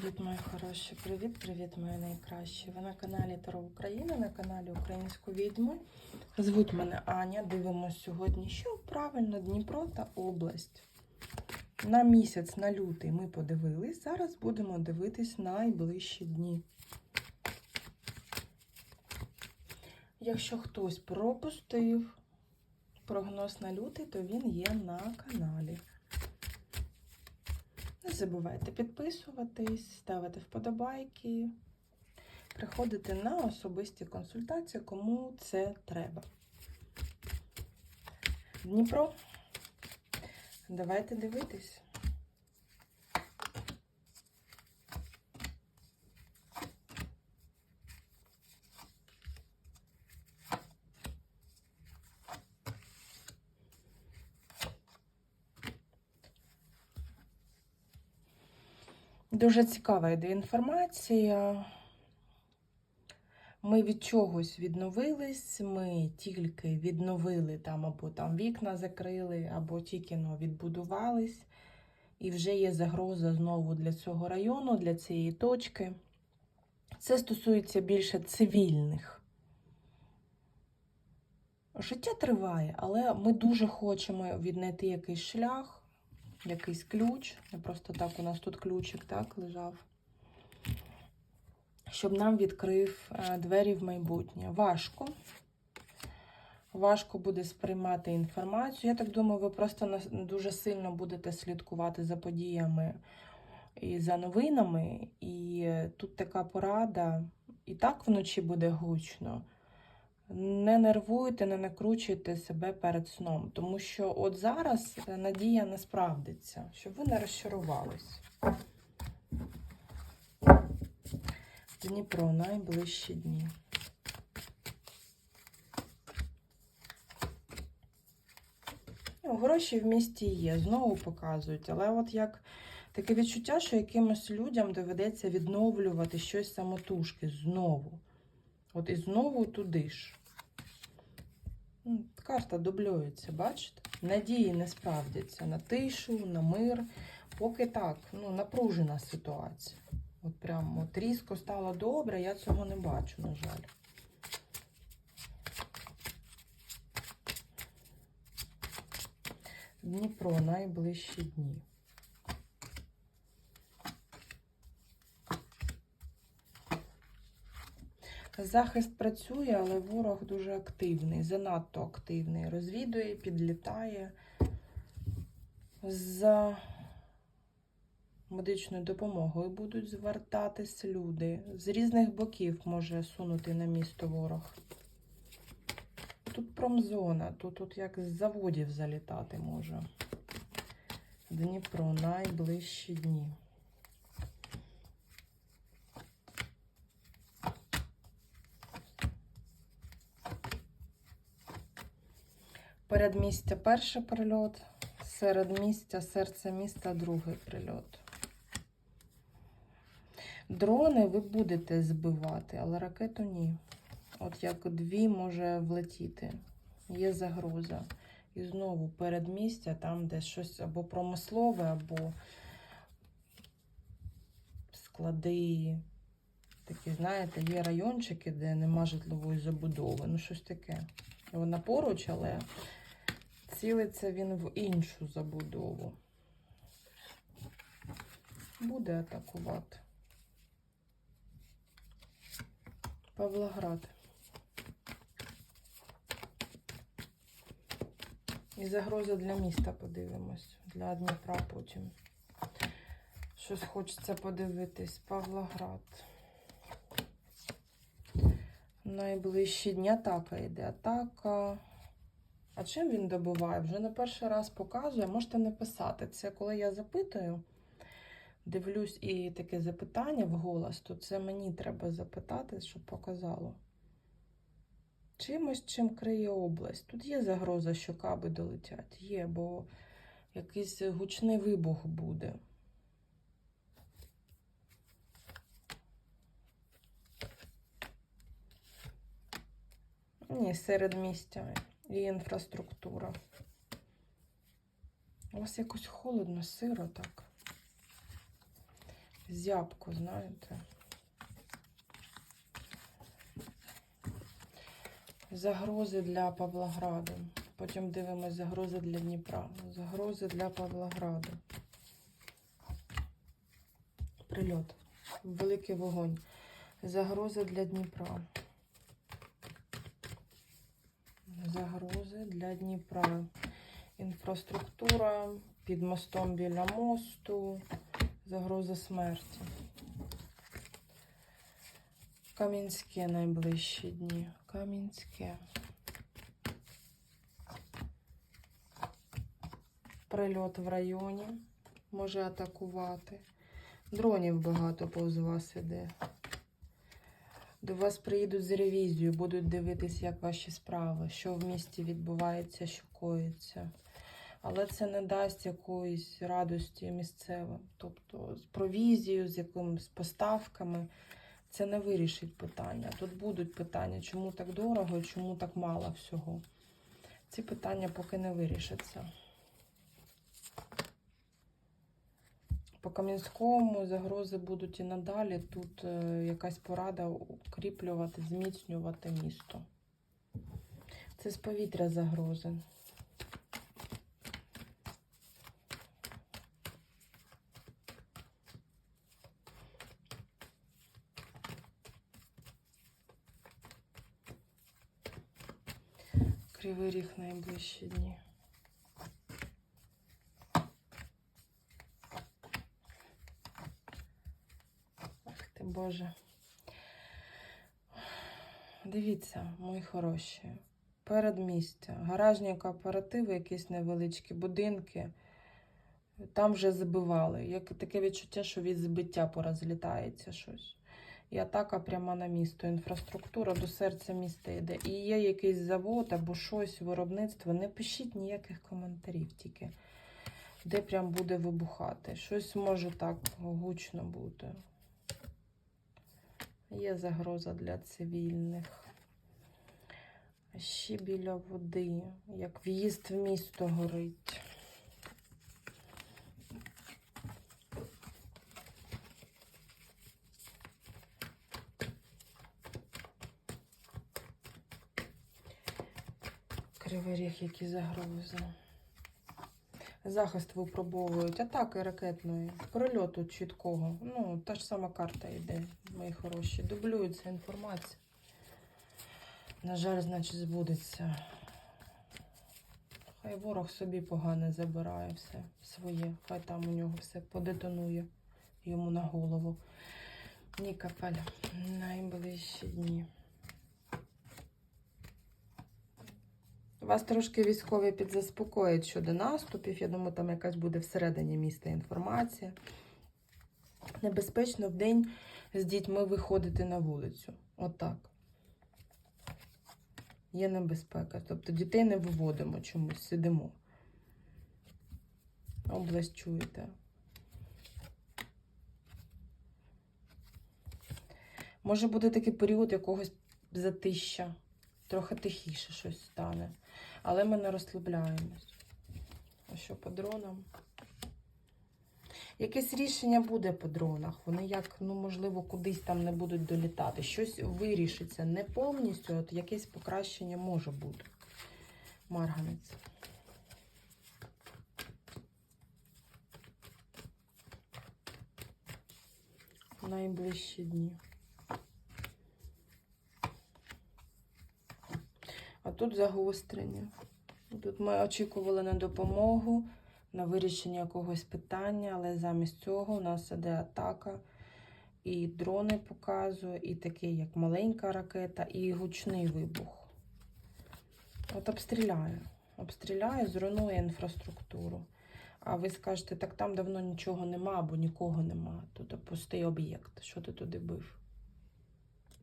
Привіт, мої хороші! Привіт, привіт, мої найкращі! Ви на каналі Таро Україна, на каналі Українську відьму. Звуть мене Аня. Дивимося сьогодні, що правильно Дніпро та область. На місяць, на лютий ми подивились. Зараз будемо дивитись найближчі дні. Якщо хтось пропустив прогноз на лютий, то він є на каналі. Не забувайте підписуватись, ставити вподобайки, приходити на особисті консультації, кому це треба. Дніпро. Давайте дивитись. Дуже цікава йде інформація. Ми від чогось відновились, ми тільки відновили там, або там вікна закрили, або тільки ну, відбудувались. І вже є загроза знову для цього району, для цієї точки. Це стосується більше цивільних. Життя триває, але ми дуже хочемо віднайти якийсь шлях якийсь ключ. Не просто так у нас тут ключик так лежав. Щоб нам відкрив е, двері в майбутнє. Важко. Важко буде сприймати інформацію. Я так думаю, ви просто дуже сильно будете слідкувати за подіями і за новинами. І тут така порада. І так вночі буде гучно. Не нервуйте, не накручуйте себе перед сном, тому що от зараз надія не справдиться, щоб ви не розчарувались. Дніпро найближчі дні. Ну, Гроші в місті є, знову показують, але от як таке відчуття, що якимось людям доведеться відновлювати щось самотужки знову. От і знову туди ж. Карта дублюється, бачите? Надії не справдяться на тишу, на мир. Поки так, ну, напружена ситуація. От прям от різко стало добре, я цього не бачу, на жаль. Дніпро найближчі дні. Захист працює, але ворог дуже активний, занадто активний. Розвідує, підлітає. За медичною допомогою будуть звертатись люди. З різних боків може сунути на місто ворог. Тут промзона, тут, тут як з заводів залітати може. Дніпро найближчі дні. Передмістя перший прильот, середмістя, серце міста другий прильот. Дрони ви будете збивати, але ракету ні. От як дві може влетіти. Є загроза. І знову передмістя, там, де щось або промислове, або склади. Такі, знаєте, є райончики, де нема житлової забудови. Ну, щось таке. Вона поруч, але цілиться він в іншу забудову. Буде атакувати. Павлоград. І загроза для міста подивимось. Для Дніпра потім. Щось хочеться подивитись. Павлоград. Найближчі дні атака йде. Атака. А чим він добуває? Вже не перший раз показує, можете не писати. Це коли я запитую, дивлюсь і таке запитання вголос, то це мені треба запитати, щоб показало. Чимось, чим криє область. Тут є загроза, що каби долетять. Є, бо якийсь гучний вибух буде. Ні, серед місця і інфраструктура. У вас якось холодно, сиро так. зябко, знаєте. Загрози для Павлограду. Потім дивимось загрози для Дніпра. Загрози для Павлограду. Прильот. Великий вогонь. Загрози для Дніпра. Загрози для Дніпра. Інфраструктура під мостом біля мосту. Загроза смерті. Кам'янське найближчі дні. Кам'янське. Прильот в районі може атакувати. Дронів багато повз вас іде. До вас приїдуть з ревізією, будуть дивитись, як ваші справи, що в місті відбувається, що коїться. Але це не дасть якоїсь радості місцевим. Тобто з провізією, з якимись поставками, це не вирішить питання. Тут будуть питання, чому так дорого і чому так мало всього. Ці питання поки не вирішаться. По Кам'янському загрози будуть і надалі. Тут е, якась порада укріплювати, зміцнювати місто. Це з повітря загрози. Кривий ріг найближчі дні. Ах ти Боже. Дивіться, мої хороші. Передмістя, гаражні кооперативи, якісь невеличкі будинки. Там вже забивали. Як таке відчуття, що від збиття порозлітається щось. І атака прямо на місто. Інфраструктура до серця міста йде. І є якийсь завод або щось, виробництво. Не пишіть ніяких коментарів тільки, де прям буде вибухати. Щось може так гучно бути. Є загроза для цивільних. Ще біля води, як в'їзд в місто горить. Кривий ріг, які загрози. Захист випробовують, атаки ракетної, прильоту чіткого. Ну, та ж сама карта йде, мої хороші. Дублюється інформація. На жаль, значить, збудеться. Хай ворог собі погане забирає все своє. Хай там у нього все подетонує йому на голову. Нікапель. Найближчі дні. Вас трошки військові підзаспокоїть щодо наступів. Я думаю, там якась буде всередині міста інформація. Небезпечно в день з дітьми виходити на вулицю. Отак. Є небезпека. Тобто дітей не виводимо чомусь, сидимо. Область чуєте. Може буде такий період якогось затища. Трохи тихіше щось стане. Але ми не розслабляємось. А що по дронам? Якесь рішення буде по дронах. Вони як, ну, можливо, кудись там не будуть долітати. Щось вирішиться не повністю, от якесь покращення може бути. Марганець. Найближчі дні. А тут загострення. Тут ми очікували на допомогу, на вирішення якогось питання, але замість цього у нас іде атака. І дрони показує, і такий, як маленька ракета, і гучний вибух. От обстріляє. Обстріляє, зруйнує інфраструктуру. А ви скажете, так там давно нічого нема або нікого нема. Тут пустий об'єкт. Що ти туди бив?